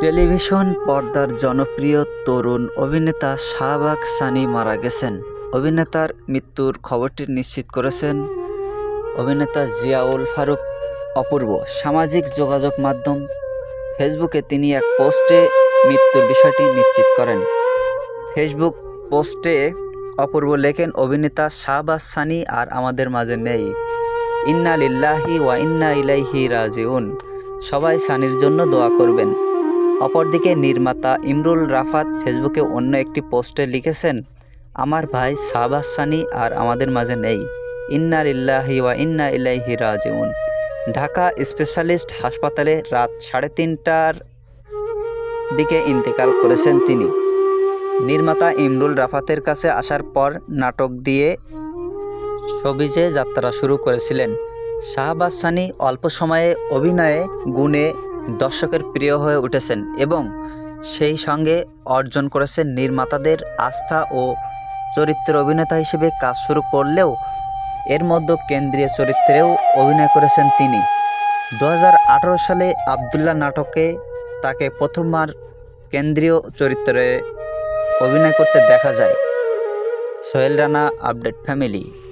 Television পর্দার জনপ্রিয় তরুণ অভিনেতা শাহবাগ সানি মারা গেছেন। অভিনেতার মৃত্যুর খবরটি নিশ্চিত করেছেন অভিনেতা জিয়াউল ফারুক অপূর্ব। সামাজিক যোগাযোগ মাধ্যম ফেসবুকে তিনি এক পোস্টে মৃত্যুর বিষয়টি নিশ্চিত করেন। ফেসবুক পোস্টে অপূর্ব লেখেন, অভিনেতা শাহবাজ সানি আর আমাদের মাঝে নেই। ইন্না লিল্লাহি ওয়া ইন্না ইলাইহি রাজিউন। সবাই সানির জন্য দোয়া করবেন। অপরদিকে নির্মাতা ইমরুল রাফাত ফেসবুকে অন্য একটি পোস্টে লিখেছেন, আমার ভাই শাহবাজ সানি আর আমাদের মাঝে নেই। ইন্না লিল্লাহি ওয়া ইন্না ইলাইহি রাজিউন। ঢাকা স্পেশালিস্ট হাসপাতালে রাত সাড়ে তিনটার দিকে ইন্তেকাল করেছেন তিনি। নির্মাতা ইমরুল রাফাতের কাছে আসার পর নাটক দিয়ে সবিজে যাত্রা শুরু করেছিলেন। শাহবাজ সানি অল্প সময়ে অভিনয়ে গুণে দর্শকের প্রিয় হয়ে উঠেছেন এবং সেই সঙ্গে অর্জন করেছেন নির্মাতাদের আস্থা ও চরিত্র অভিনেতা হিসেবে কাজ শুরু করলেও এর মধ্যে কেন্দ্রীয় চরিত্রেও অভিনয় করেছেন তিনি। দু হাজার আঠেরো সালে আবদুল্লাহ নাটকে তাকে প্রথমবার কেন্দ্রীয় চরিত্রে অভিনয় করতে দেখা যায়। Sohel Rana, update family.